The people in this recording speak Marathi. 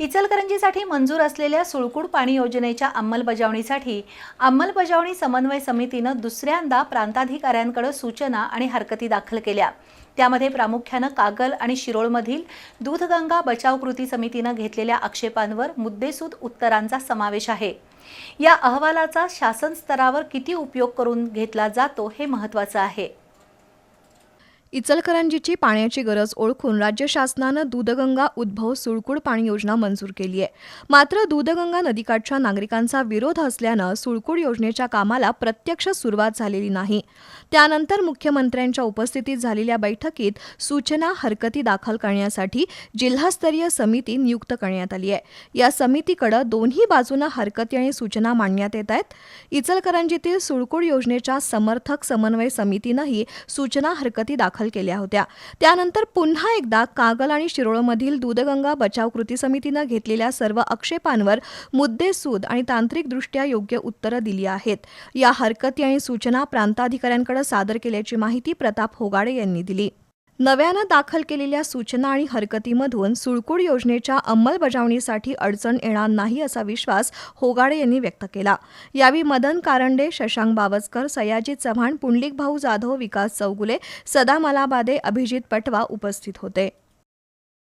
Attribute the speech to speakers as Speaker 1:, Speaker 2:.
Speaker 1: इचलकरंजीसाठी मंजूर असलेल्या सुळकूड पाणी योजनेच्या अंमलबजावणीसाठी अंमलबजावणी समन्वय समितीनं दुसऱ्यांदा प्रांताधिकाऱ्यांकडे सूचना आणि हरकती दाखल केल्या. त्यामध्ये प्रामुख्यानं कागल आणि शिरोळमधील दूधगंगा बचाव कृती समितीनं घेतलेल्या आक्षेपांवर मुद्देसूद उत्तरांचा समावेश आहे. या अहवालाचा शासन स्तरावर किती उपयोग करून घेतला जातो हे महत्त्वाचं आहे.
Speaker 2: इचलकरंजीची पाण्याची गरज ओळखून राज्य शासनानं दूधगंगा उद्भव सुळकूड पाणी योजना मंजूर केली आहे. मात्र दूधगंगा नदीकाठच्या नागरिकांचा विरोध असल्यानं सुळकूड योजनेच्या कामाला प्रत्यक्ष सुरुवात झालेली नाही. त्यानंतर मुख्यमंत्र्यांच्या उपस्थितीत झालेल्या बैठकीत सूचना हरकती दाखल करण्यासाठी जिल्हास्तरीय समिती नियुक्त करण्यात आली आहे. या समितीकडे दोन्ही बाजूनं हरकती आणि सूचना मांडण्यात येत आहेत. इचलकरंजीतील सुळकूड योजनेच्या समर्थक समन्वय समितीनंही सूचना हरकती दाखल केल्या होत्या. त्यानंतर पुन्हा एकदा कागल आणि शिरोळमधील दूधगंगा बचाव कृती समितीनं घेतलेल्या सर्व आक्षेपांवर मुद्देसूद आणि तांत्रिकदृष्ट्या योग्य उत्तरं दिली आहेत. या हरकती आणि सूचना प्रांताधिकाऱ्यांकडे सादर केल्याची माहिती प्रताप होगाडे यांनी दिली. नव्यानं दाखल केलेल्या सूचना आणि हरकतीमधून सुळकूड योजनेच्या अंमलबजावणीसाठी अडचण येणार नाही असा विश्वास होगाडे यांनी व्यक्त केला. यावेळी मदन कारंडे शशांक बावस्कर सयाजी चव्हाण पुंडलिक भाऊ जाधव विकास चौगुले सदा मलाबादे अभिजित पटवा उपस्थित होते.